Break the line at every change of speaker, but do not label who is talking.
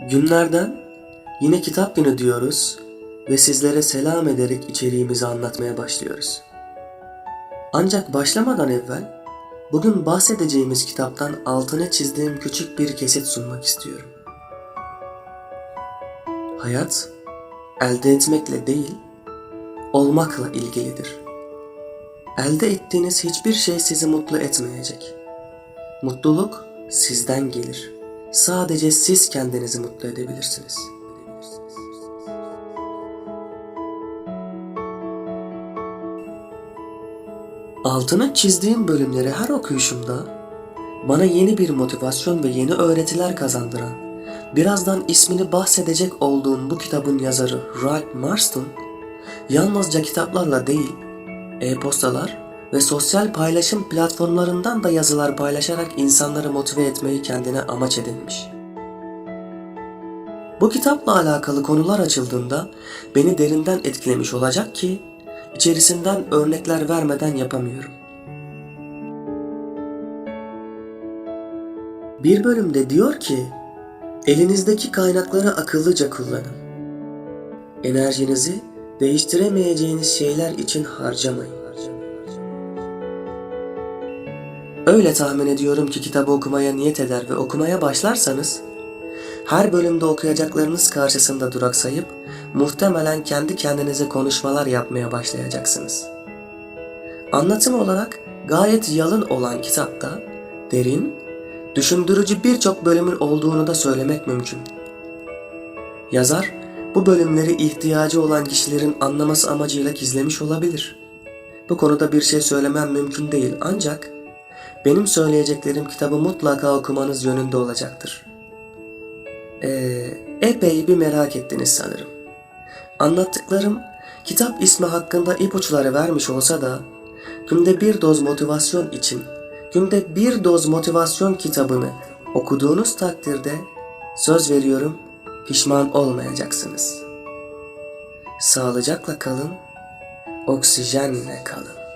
Günlerden yine kitap günü diyoruz ve sizlere selam ederek içeriğimizi anlatmaya başlıyoruz. Ancak başlamadan evvel bugün bahsedeceğimiz kitaptan altına çizdiğim küçük bir kesit sunmak istiyorum. Hayat elde etmekle değil, olmakla ilgilidir. Elde ettiğiniz hiçbir şey sizi mutlu etmeyecek. Mutluluk sizden gelir. Sadece siz kendinizi mutlu edebilirsiniz. Altını çizdiğim bölümleri her okuyuşumda bana yeni bir motivasyon ve yeni öğretiler kazandıran, birazdan ismini bahsedecek olduğum bu kitabın yazarı Ralph Marston, yalnızca kitaplarla değil, e-postalar ve sosyal paylaşım platformlarından da yazılar paylaşarak insanları motive etmeyi kendine amaç edinmiş. Bu kitapla alakalı konular açıldığında beni derinden etkilemiş olacak ki içerisinden örnekler vermeden yapamıyorum. Bir bölümde diyor ki, elinizdeki kaynakları akıllıca kullanın. Enerjinizi değiştiremeyeceğiniz şeyler için harcamayın. Öyle tahmin ediyorum ki kitabı okumaya niyet eder ve okumaya başlarsanız, her bölümde okuyacaklarınız karşısında duraksayıp muhtemelen kendi kendinize konuşmalar yapmaya başlayacaksınız. Anlatım olarak gayet yalın olan kitapta derin, düşündürücü birçok bölümün olduğunu da söylemek mümkün. Yazar bu bölümleri ihtiyacı olan kişilerin anlaması amacıyla gizlemiş olabilir. Bu konuda bir şey söylemem mümkün değil ancak benim söyleyeceklerim kitabı mutlaka okumanız yönünde olacaktır. Ee, epey bir merak ettiniz sanırım. Anlattıklarım kitap ismi hakkında ipuçları vermiş olsa da günde bir doz motivasyon için günde bir doz motivasyon kitabını okuduğunuz takdirde söz veriyorum pişman olmayacaksınız. Sağlıcakla kalın, oksijenle kalın.